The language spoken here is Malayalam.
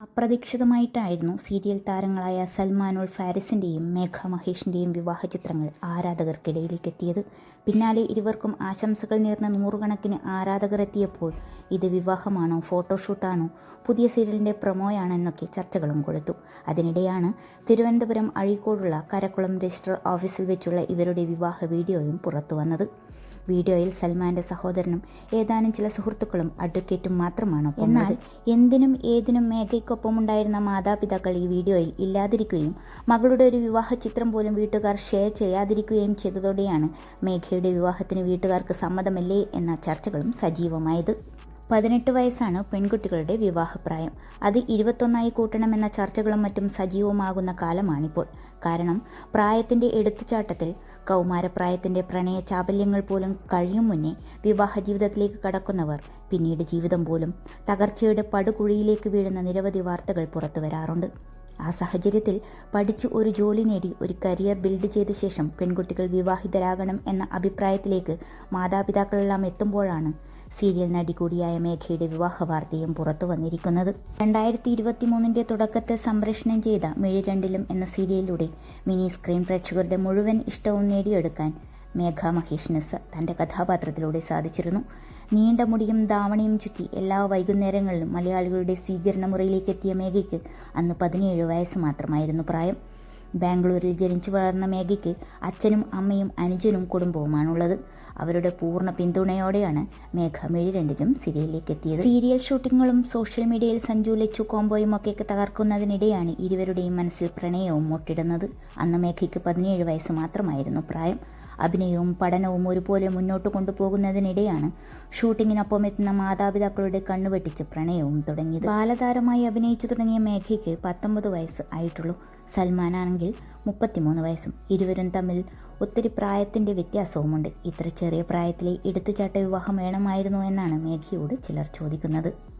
അപ്രതീക്ഷിതമായിട്ടായിരുന്നു സീരിയൽ താരങ്ങളായ സൽമാനുൾ ഫാരിസിന്റെയും മേഘ മഹേഷിന്റെയും വിവാഹ ചിത്രങ്ങൾ ആരാധകർക്കിടയിലേക്ക് എത്തിയത് പിന്നാലെ ഇരുവർക്കും ആശംസകൾ നേർന്ന നൂറുകണക്കിന് ആരാധകർ എത്തിയപ്പോൾ ഇത് വിവാഹമാണോ ഫോട്ടോഷൂട്ടാണോ പുതിയ സീരിയലിന്റെ പ്രൊമോയാണെന്നൊക്കെ ചർച്ചകളും കൊടുത്തു. അതിനിടെയാണ് തിരുവനന്തപുരം അഴീക്കോടുള്ള കരക്കുളം രജിസ്റ്റർ ഓഫീസിൽ വെച്ചുള്ള ഇവരുടെ വിവാഹ വീഡിയോയും പുറത്തുവന്നത്. വീഡിയോയിൽ സൽമാന്റെ സഹോദരനും ഏതാനും ചില സുഹൃത്തുക്കളും അഡ്വക്കേറ്റും മാത്രമാണ്. എന്നാൽ എന്തിനും ഏതിനും മേഘയ്ക്കൊപ്പമുണ്ടായിരുന്ന മാതാപിതാക്കൾ ഈ വീഡിയോയിൽ ഇല്ലാതിരിക്കുകയും മകളുടെ ഒരു വിവാഹ ചിത്രം പോലും വീട്ടുകാർ ഷെയർ ചെയ്യാതിരിക്കുകയും ചെയ്തതോടെയാണ് മേഘയുടെ വിവാഹത്തിന് വീട്ടുകാർക്ക് സമ്മതമല്ലേ എന്ന ചർച്ചകളും സജീവമായത്. പതിനെട്ട് വയസ്സാണ് പെൺകുട്ടികളുടെ വിവാഹപ്രായം. അത് ഇരുപത്തൊന്നായി കൂട്ടണമെന്ന ചർച്ചകളും മറ്റും സജീവമാകുന്ന കാലമാണിപ്പോൾ. കാരണം പ്രായത്തിന്റെ എടുത്തുചാട്ടത്തിൽ കൗമാരപ്രായത്തിന്റെ പ്രണയ ചാബല്യങ്ങൾ പോലും കഴിയും മുന്നേ വിവാഹ ജീവിതത്തിലേക്ക് കടക്കുന്നവർ പിന്നീട് ജീവിതം പോലും തകർച്ചയുടെ പടുകുഴിയിലേക്ക് വീഴുന്ന നിരവധി വാർത്തകൾ പുറത്തു വരാറുണ്ട്. ആ സാഹചര്യത്തിൽ പഠിച്ച് ഒരു ജോലി നേടി ഒരു കരിയർ ബിൽഡ് ചെയ്ത ശേഷം പെൺകുട്ടികൾ വിവാഹിതരാകണം എന്ന അഭിപ്രായത്തിലേക്ക് മാതാപിതാക്കളെല്ലാം എത്തുമ്പോഴാണ് സീരിയൽ നടി കൂടിയായ മേഘയുടെ വിവാഹ വാർത്തയും പുറത്തു വന്നിരിക്കുന്നത്. രണ്ടായിരത്തി ഇരുപത്തി മൂന്നിന്റെ തുടക്കത്തിൽ സംപ്രേഷണം ചെയ്ത മിഴി രണ്ടിലും എന്ന സീരിയലിലൂടെ മിനി സ്ക്രീൻ പ്രേക്ഷകരുടെ മുഴുവൻ ഇഷ്ടവും നേടിയെടുക്കാൻ മേഘ മഹേഷിന് തന്റെ കഥാപാത്രത്തിലൂടെ സാധിച്ചിരുന്നു. നീണ്ട മുടിയും ധാവണിയും ചുറ്റി എല്ലാ വൈകുന്നേരങ്ങളിലും മലയാളികളുടെ സ്വീകരണ മുറിയിലേക്ക് എത്തിയ മേഘയ്ക്ക് അന്ന് പതിനേഴ് വയസ്സ് മാത്രമായിരുന്നു പ്രായം. ബാംഗ്ലൂരിൽ ജനിച്ചു വളർന്ന മേഘയ്ക്ക് അച്ഛനും അമ്മയും അനുജനും കുടുംബവുമാണുള്ളത്. അവരുടെ പൂർണ പിന്തുണയോടെയാണ് മേഘ മിഴി രണ്ടിലും സീരിയലിലേക്ക് എത്തിയത്. സീരിയൽ ഷൂട്ടിങ്ങുകളും സോഷ്യൽ മീഡിയയിൽ സഞ്ജു കോംബോയും ഒക്കെ തകർക്കുന്നതിനിടെയാണ് ഇരുവരുടെയും മനസ്സിൽ പ്രണയവും മുട്ടിടുന്നത്. അന്ന് മേഘയ്ക്ക് പതിനേഴ് വയസ്സ് മാത്രമായിരുന്നു പ്രായം. അഭിനയവും പഠനവും ഒരുപോലെ മുന്നോട്ട് കൊണ്ടുപോകുന്നതിനിടെയാണ് ഷൂട്ടിങ്ങിനൊപ്പം എത്തുന്ന മാതാപിതാക്കളുടെ കണ്ണുവെട്ടിച്ച് പ്രണയവും തുടങ്ങിയത്. ബാലതാരമായി അഭിനയിച്ചു തുടങ്ങിയ മേഘയ്ക്ക് പത്തൊമ്പത് വയസ്സ് ആയിട്ടുള്ളൂ. സൽമാനാണെങ്കിൽ മുപ്പത്തിമൂന്ന് വയസ്സും. ഇരുവരും തമ്മിൽ ഒത്തിരി പ്രായത്തിന്റെ വ്യത്യാസവുമുണ്ട്. ഇത്ര ചെറിയ പ്രായത്തിലെ എടുത്തുചാട്ട വിവാഹം വേണമായിരുന്നു എന്നാണ് മേഘയോട് ചിലർ ചോദിക്കുന്നത്.